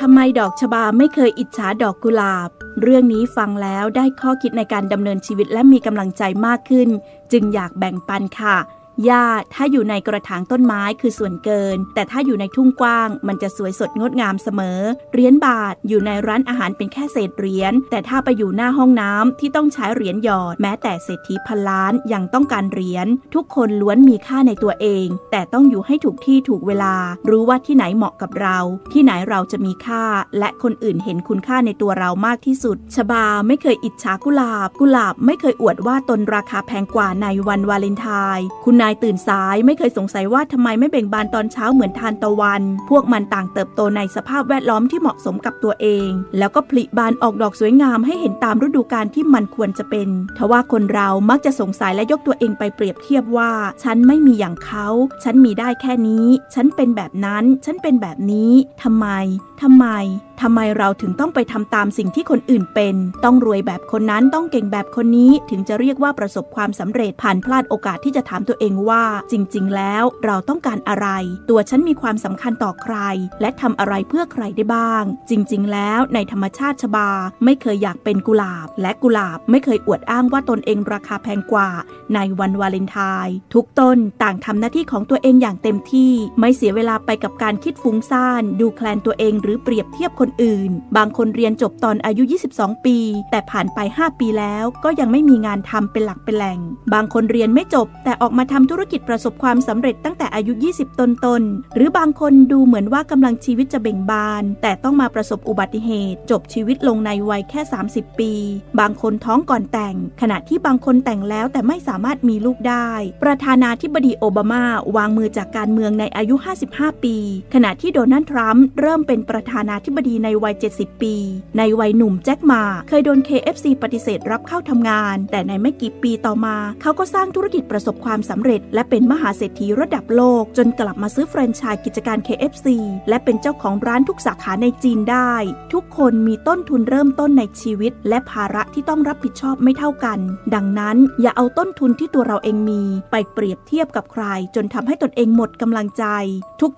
ทำไมดอกชบาไม่เคยอิจฉาดอกกุหลาบ เรื่องนี้ฟังแล้วได้ข้อคิดในการดำเนินชีวิตและมีกำลังใจมากขึ้น จึงอยากแบ่งปันค่ะ หญ้าถ้าอยู่ในกระถางต้นไม้คือส่วนเกิน แต่ถ้าอยู่ในทุ่งกว้าง มันจะสวยสดงดงามเสมอ เหรียญบาทอยู่ในร้านอาหารเป็นแค่เศษเหรียญ แต่ถ้าไปอยู่หน้าห้องน้ำที่ต้องใช้เหรียญหยอด แม้แต่เศรษฐีพันล้านยังต้องการเหรียญ ทุกคนล้วนมีค่าในตัวเอง แต่ต้องอยู่ให้ถูกที่ถูกเวลา รู้ว่าที่ไหนเหมาะกับเรา ที่ไหนเราจะมีค่า และคนอื่นเห็นคุณค่าในตัวเรามากที่สุด ชบาไม่เคยอิจฉากุหลาบ กุหลาบไม่เคยอวดว่าตนราคาแพงกว่าในวันวาเลนไทน์คุณนายตื่นสายไม่เคยสงสัยว่าทำไมไม่เบ่งบานตอนเช้าเหมือนทานตะวัน พวกมันต่างเติบโตในสภาพแวดล้อมที่เหมาะสมกับตัวเอง แล้วก็ผลิบานออกดอกสวยงามให้เห็นตามฤดูกาลที่มันควรจะเป็น ทว่าคนเรามักจะสงสัยและยกตัวเองไปเปรียบเทียบว่า ฉันไม่มีอย่างเขา ฉันมีได้แค่นี้ ฉันเป็นแบบนั้น ฉันเป็นแบบนี้ทำไม ทำไม ทำไมเราถึงต้องไปทำตามสิ่งที่คนอื่นเป็น ต้องรวยแบบคนนั้น ต้องเก่งแบบคนนี้ ถึงจะเรียกว่าประสบความสำเร็จผ่านพลาดโอกาสที่จะถามตัวเองว่า จริง ๆ แล้วเราต้องการอะไร ตัวฉันมีความสำคัญต่อใคร และทำอะไรเพื่อใครได้บ้าง จริง ๆ แล้วในธรรมชาติชบา ไม่เคยอยากเป็นกุหลาบ และกุหลาบไม่เคยอวดอ้างว่าตนเองราคาแพงกว่า ในวันวาเลนไทน์ทุกต้นต่างทำหน้าที่ของตัวเองอย่างเต็มที่ ไม่เสียเวลาไปกับการคิดฟุ้งซ่านดูแคลนตัวเองหรือเปรียบเทียบคนอื่น บางคนเรียนจบตอนอายุ 22 ปี แต่ผ่านไป 5 ปีแล้วก็ยังไม่มีงานทำเป็นหลักเป็นแหล่ง บางคนเรียนไม่จบ แต่ออกมาทำธุรกิจประสบความสำเร็จตั้งแต่อายุ 20 ต้นตนหรือบางคนดูเหมือนว่ากำลังชีวิตจะเบ่งบาน แต่ต้องมาประสบอุบัติเหตุ จบชีวิตลงในวัยแค่ 30 ปี บางคนท้องก่อนแต่ง ขณะที่บางคนแต่งแล้วแต่ไม่สามารถมีลูกได้ ประธานาธิบดีโอบามาวางมือจากการเมืองในอายุ 55 ปี ขณะที่โดนัลด์ทรัมป์เริ่มเป็นประประธานาธิบดีในวัย 70 ปี ในวัยหนุ่มแจ็คมา เคยโดน KFC ปฏิเสธรับเข้าทำงาน แต่ในไม่กี่ปีต่อมา เขาก็สร้างธุรกิจประสบความสำเร็จ และเป็นมหาเศรษฐีระดับโลก จนกลับมาซื้อแฟรนไชส์กิจการ KFC และเป็นเจ้าของร้านทุกสาขาในจีนได้ ทุกคนมีต้นทุนเริ่มต้นในชีวิต และภาระที่ต้องรับผิดชอบไม่เท่ากัน ดังนั้นอย่าเอาต้นทุนที่ตัวเราเองมี ไปเปรียบเทียบกับใคร จนทำให้ตนเองหมดกำลังใจ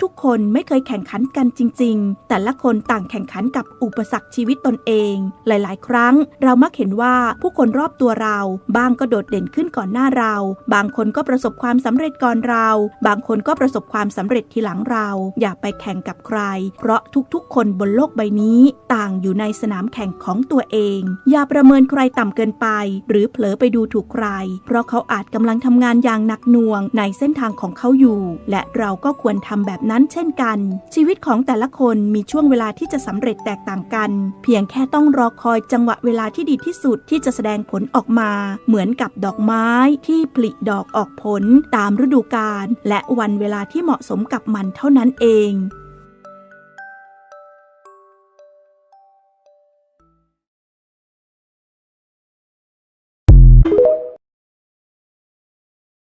ทุกๆ คนไม่เคยแข่งขันกันจริง ๆ แต่ละคนต่างแข่งขันกับอุปสรรคชีวิตตนเอง หลายๆ ครั้ง เรามักเห็นว่าผู้คนรอบตัวเรา บางก็โดดเด่นขึ้นก่อนหน้าเรา บางคนก็ประสบความสำเร็จก่อนเรา บางคนก็ประสบความสำเร็จทีหลังเรา อย่าไปแข่งกับใคร เพราะทุกๆ คนบนโลกใบนี้ ต่างอยู่ในสนามแข่งของตัวเอง อย่าประเมินใครต่ำเกินไป หรือเผลอไปดูถูกใคร เพราะเขาอาจกำลังทำงานอย่างหนักหน่วงในเส้นทางของเขาอยู่ และเราก็ควรทำแบบนั้นเช่นกัน ชีวิตของแต่ละคนมีช่วงเวลาที่จะสำเร็จแตกต่างกัน เพียงแค่ต้องรอคอยจังหวะเวลาที่ดีที่สุดที่จะแสดงผลออกมา เหมือนกับดอกไม้ที่ผลิดอกออกผลตามฤดูกาลและวันเวลาที่เหมาะสมกับมันเท่านั้นเอง